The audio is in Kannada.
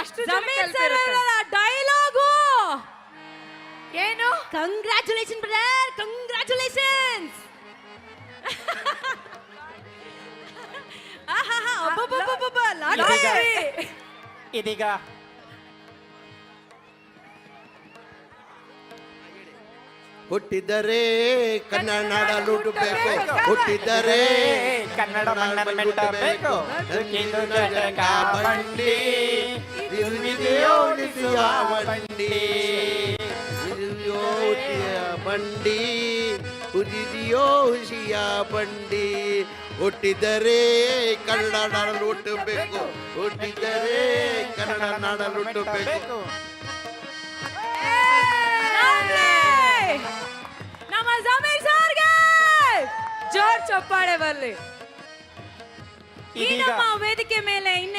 ಅಷ್ಟು ಸರ್ ಡೈಲಾಗು ಏನು? ಕಂಗ್ರ್ಯಾಚುಲೇಷನ್ ಬ್ರದರ್ ಕಂಗ್ರ್ಯಾಚುಲೇಷನ್ಸ್ ಇದೀಗ- ಹುಟ್ಟಿದರೆ ಕನ್ನಡ ನಾಡ ಲುಟಬೇಕು ಹುಟ್ಟಿದರೆ ಕನ್ನಡ ಮಣ್ಣನ್ನು ಮೆಟ್ಟಬೇಕು ಬಂಡಿ ಇರುವಿದೆಯೋ ನಿಸಿಯ ಬಂಡಿ ಇರುವಿದೆಯೋ ಹುಸಿಯ ಬಂಡಿ ಹುರಿದಿಯೋ ಹುಸಿಯ ಬಂಡಿ ಹುಟ್ಟಿದರೆ ಕನ್ನಡ ನಾಡ ಲುಟಬೇಕು ಹುಟ್ಟಿದರೆ ಕನ್ನಡ ನಾಡ ಲುಟಬೇಕು ನಮ್ಮ ಸಮೀರ್ ಸರ್ಗೆ ಜೋರ್ ಚಪ್ಪಾಳೆ ಬರ್ಲಿ ಈ ಇದೀಗ ನಮ್ಮ ವೇದಿಕೆ ಮೇಲೆ ಇನ್ನೇನು ಸ್ವಲ್ಪ ಹೊತ್ತಿನಲ್ಲಿ ನಮ್ಮ